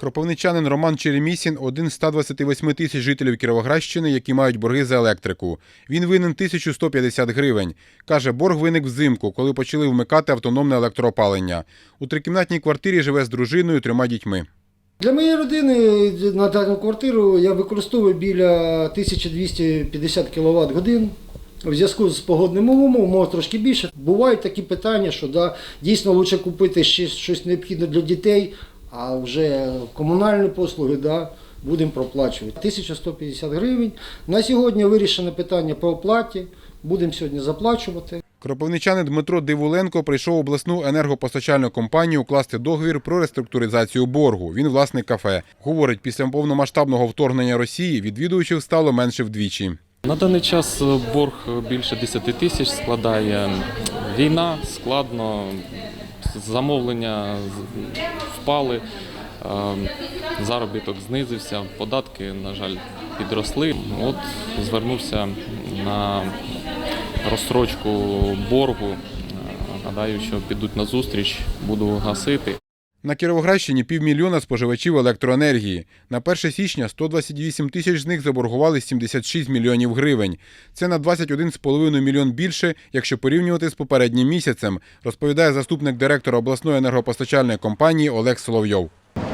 Кропивничанин Роман Черемісін – один з 128 тисяч жителів Кіровоградщини, які мають борги за електрику. Він винен 1150 гривень. Каже, борг виник взимку, коли почали вмикати автономне електроопалення. У трикімнатній квартирі живе з дружиною, трьома дітьми. Для моєї родини на дану квартиру я використовую біля 1250 кВт годин. В зв'язку з погодним умовом, може трошки більше. Бувають такі питання, що да, дійсно краще купити ще щось необхідне для дітей, а вже комунальні послуги да, будемо проплачувати. 1150 гривень. На сьогодні вирішено питання по оплаті. Будемо сьогодні заплачувати. Кропивничанин Дмитро Дивуленко прийшов в обласну енергопостачальну компанію укласти договір про реструктуризацію боргу. Він власник кафе. Говорить, після повномасштабного вторгнення Росії відвідувачів стало менше вдвічі. На даний час борг більше 10 тисяч складає. Війна складно, замовлення впали, е, заробіток знизився, податки, на жаль, підросли. От звернувся на розстрочку боргу. Е, Гадаю, що підуть на зустріч, буду гасити. На Кіровоградщині півмільйона споживачів електроенергії. На 1 січня 128 тисяч з них заборгували 76 мільйонів гривень. Це на 21,5 мільйон більше, якщо порівнювати з попереднім місяцем, розповідає заступник директора обласної енергопостачальної компанії Олег Соловйов.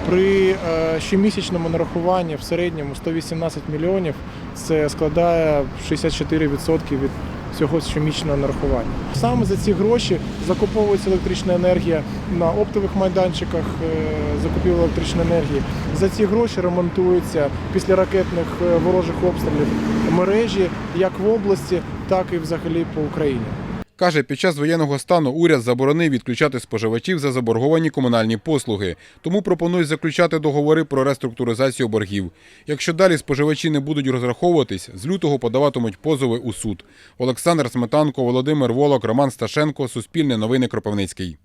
При е, щомісячному нарахуванні в середньому 118 мільйонів це складає 64% від всього щомісячного нарахування. Саме за ці гроші закуповується електрична енергія на оптових майданчиках е, закупівлі електричної енергії. За ці гроші ремонтуються після ракетних е, ворожих обстрілів мережі як в області, так і взагалі по Україні. Каже, під час воєнного стану уряд заборонив відключати споживачів за заборговані комунальні послуги. Тому пропонують заключати договори про реструктуризацію боргів. Якщо далі споживачі не будуть розраховуватись, з лютого подаватимуть позови у суд. Олександр Сметанко, Володимир Волок, Роман Сташенко, Суспільне новини Кропивницький.